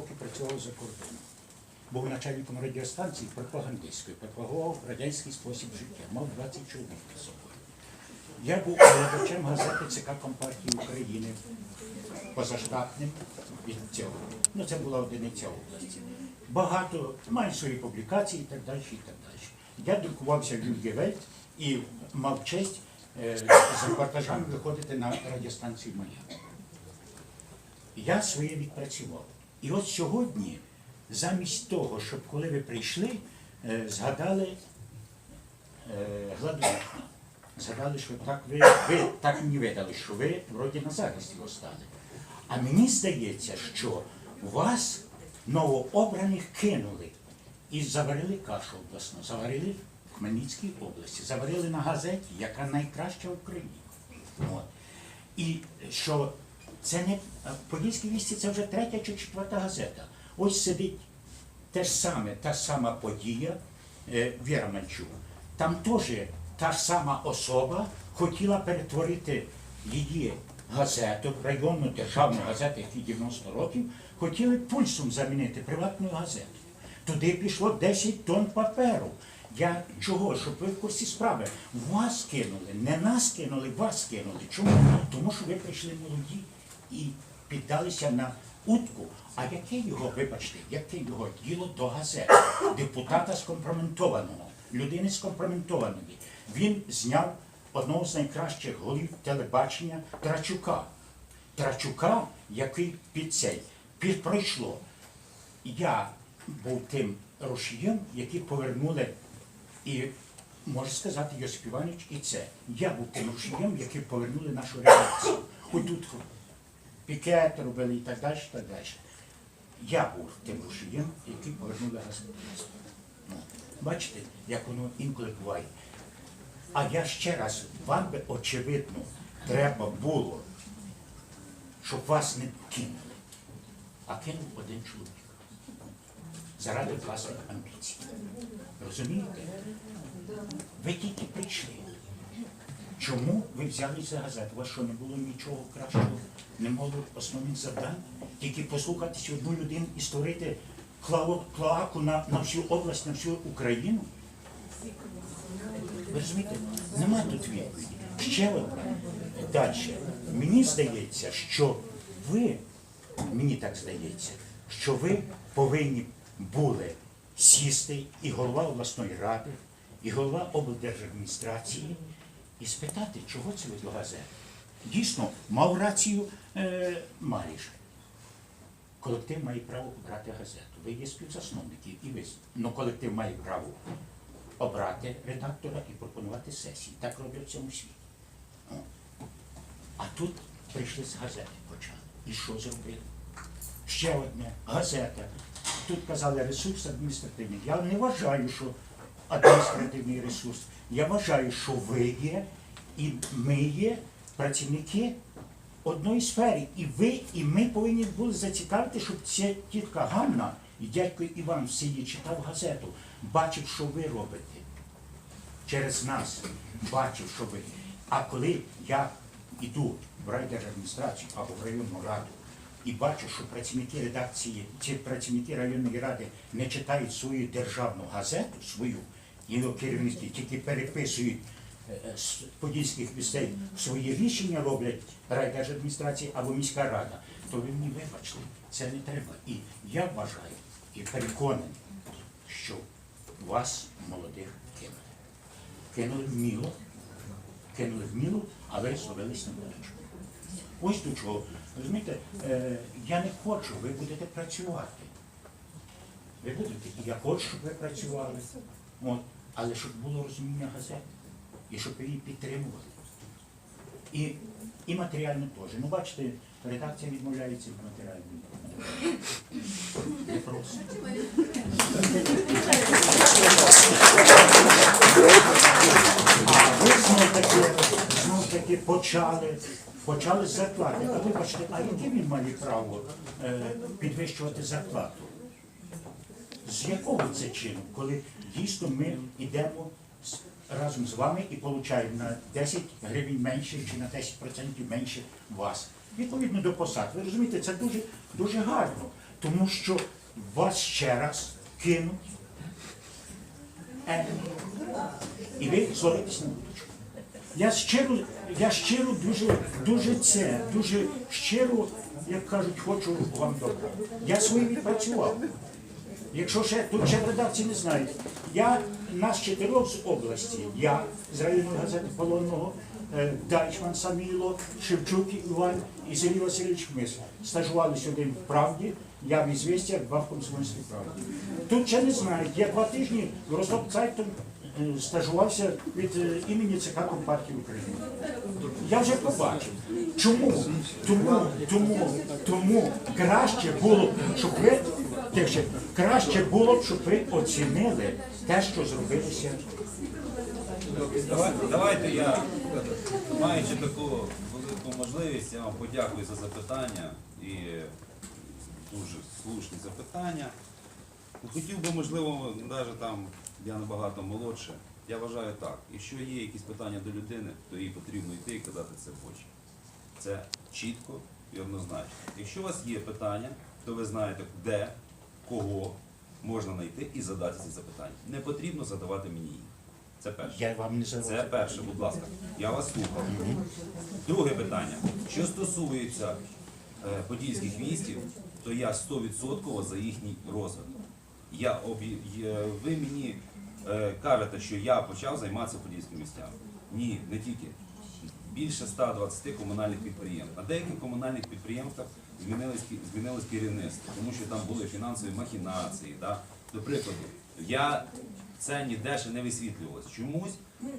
роки працював за кордоном. Був начальником радіостанції пропагандистської, пропагував радянський спосіб життя, мав 20 чоловік з собою. Я був глядачем газети ЦК Компартії України позаштатним від цього. Ну, це була одиниця області. Багато маю свої публікації і так далі. і так далі. Я друкувався в Юльгевельт і мав честь е, з репортажами виходити на радіостанцію Маяк. Я своє відпрацював. І от сьогодні, замість того, щоб коли ви прийшли, е, згадали е, Гладуївна. Згадали, що так ви, ви так мені видали, що ви вроді на захисті його стали. А мені здається, що вас новообраних кинули і заварили кашу обласну, заварили в Хмельницькій області, заварили на газеті, яка найкраща в Україні. От. І що це не Подільські вісті це вже третя чи четверта газета. Ось сидить те ж саме, та сама подія е. Там теж та сама особа хотіла перетворити її газету, районну державну газету, які 90 років, хотіли пульсом замінити приватною газетою. Туди пішло 10 тонн паперу. Я чого? Щоб ви в курсі справи. Вас кинули, не нас кинули, вас кинули. Чому? Тому що ви прийшли молоді і піддалися на утку. А яке його, вибачте, яке його діло до газети, депутата скомпроментованого, людини скомпроментованої. Він зняв одного з найкращих голів телебачення Трачука. Трачука, який під цей під пройшло. Я був тим рушієм, який повернули, і може сказати Йосип Іванович, і це. Я був тим рушієм, який повернули нашу редакцію. Ось тут пікет робили і так далі, так далі. Я був тим рушієм, який повернули господарство. Ну, бачите, як воно інколи буває. А я ще раз, вам би очевидно, треба було, щоб вас не кинули. А кинув один чоловік. Заради власних амбіцій. Розумієте? Ви тільки прийшли. Чому ви взялись за газету? У вас що не було нічого кращого? Не було основних завдань? Тільки послухатися одну людину і створити клоаку на, на всю область, на всю Україну? Ви розумієте? Нема тут відповіді. Ще одне. Далі. Мені здається, що ви, мені так здається, що ви повинні були сісти і голова обласної ради, і голова облдержадміністрації і спитати, чого це до. Дійсно, мав рацію е, Маріш. Колектив має право обрати газету. Ви є співзасновники і ви. Ну колектив має право обрати редактора і пропонувати сесії. Так роблять в цьому світі. О. А тут прийшли з газети, почали. І що зробили? Ще одне газета. Тут казали ресурс адміністративний. Я не вважаю, що адміністративний ресурс. Я вважаю, що ви є і ми є працівники одної сфери. І ви, і ми повинні були зацікавити, щоб ця тітка Ганна і дядько Іван в селі читав газету, бачив, що ви робите через нас бачив, що ви. А коли я йду в райдержадміністрацію або в районну раду і бачу, що працівники редакції, ці працівники районної ради не читають свою державну газету, свою, його керівники тільки переписують е, з подільських місцей свої рішення роблять райдержадміністрації або міська рада, то ви мені вибачте, це не треба. І я вважаю і переконаний, що вас, молодих, кинули кинули вміло, кинули вміло, а ви зловились на удачу. Ось до чого. Розумієте, е, я не хочу, ви будете працювати. Ви будете, я хочу, щоб ви працювали. От. Але щоб було розуміння газети, і щоб її підтримували. І, і матеріально теж. Ну, бачите, редакція відмовляється від матеріальної. Просто. А ви знов таки, знов таки почали, почали зарплати. А вибачте, а яке він має право е, підвищувати зарплату? З якого це чину, коли дійсно ми йдемо разом з вами і отримуємо на 10 гривень менше чи на 10% менше вас? Відповідно до посад. Ви розумієте, це дуже, дуже гарно. Тому що вас ще раз кинуть. Е, і ви зловитесь на удочку. Я щиро, я щиро дуже, дуже це, дуже щиро, як кажуть, хочу вам добра. Я своє відпрацював. Якщо ще тут ще в редакції не знають, я нас чотирьох з області, я з районної газети Полонного, е, Дайчман Саміло, Шевчук Іван і Сергій Васильович Хмис стажувалися один в правді, я в «Ізвістія», два в комсомольській правді. Тут ще не знають. Я два тижні в Ростов-Цайтом е, стажувався від е, імені ЦК Компартії України. Я вже побачив. Чому? Тому, тому, тому краще було, щоб ви тихше, краще було б, щоб ви оцінили те, що зробилося. Давай- Давайте я, маючи таку велику можливість, я вам подякую за запитання і дуже слушні запитання. Хотів би, можливо, навіть там я набагато молодше. Я вважаю так, якщо є якісь питання до людини, то їй потрібно йти і казати це в очі. Це чітко і однозначно. Якщо у вас є питання, то ви знаєте, де, кого можна знайти і задати ці запитання. Не потрібно задавати мені їх. Це перше. Я вам не Це перше, будь ласка. Я вас слухав. Друге питання. Що стосується е, подільських містів, то я 100% за їхній розвиток. Я обі... є- ви мені е, кажете, що я почав займатися подільськими містами. Ні, не тільки. Більше 120 комунальних підприємств. На деяких комунальних підприємствах змінилось, змінилось керівництво, тому що там були фінансові махінації. Да? До прикладу, я це ніде ще не висвітлювалось. Чомусь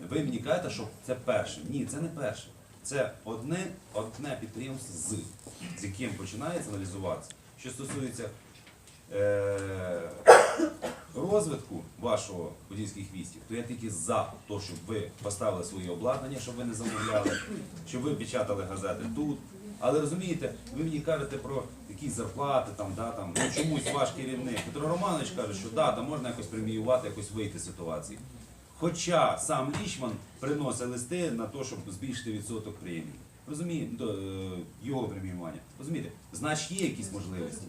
ви мені кажете, що це перше. Ні, це не перше. Це одне, одне підприємство з, з яким починається аналізуватися. Що стосується е, розвитку вашого подільських вістів, то я тільки за те, щоб ви поставили своє обладнання, щоб ви не замовляли, щоб ви печатали газети тут. Але розумієте, ви мені кажете про якісь зарплати, там, да, там, ну, чомусь ваш керівник. Петро Романович каже, що да, там можна якось преміювати, якось вийти з ситуації. Хоча сам Лічман приносить листи на те, щоб збільшити відсоток премії. Розумієте, е, його преміювання. Розумієте, значить є якісь можливості.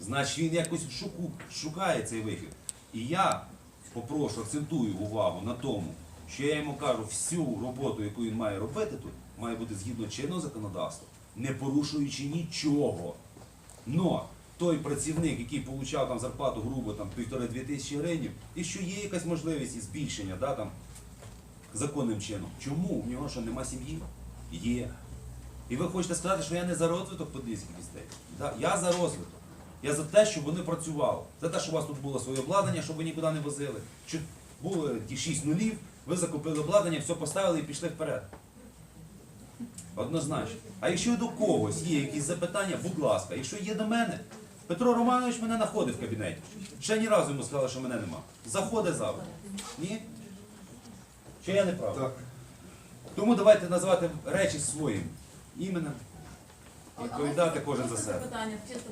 Значить він якось шуку, шукає цей вихід. І я попрошу, акцентую увагу на тому, що я йому кажу, всю роботу, яку він має робити тут, має бути згідно чинного законодавства, не порушуючи нічого. Но той працівник, який отримав там зарплату грубо там півтори-дві тисячі гривень, і що є якась можливість збільшення, да, там, законним чином. Чому? В нього що нема сім'ї? Є. І ви хочете сказати, що я не за розвиток подільських містей? Да? Я за розвиток. Я за те, щоб вони працювали. За те, щоб у вас тут було своє обладнання, щоб ви нікуди не возили. Щоб було ті 6 нулів, ви закупили обладнання, все поставили і пішли вперед. Однозначно. А якщо до когось є якісь запитання, будь ласка, якщо є до мене, Петро Романович мене знаходить в кабінеті. Ще ні разу йому сказали, що мене нема. Заходить завтра. Ні? Чи я не прав? Так. Тому давайте називати речі своїм іменем, відповідати кожен за себе. Питання чисто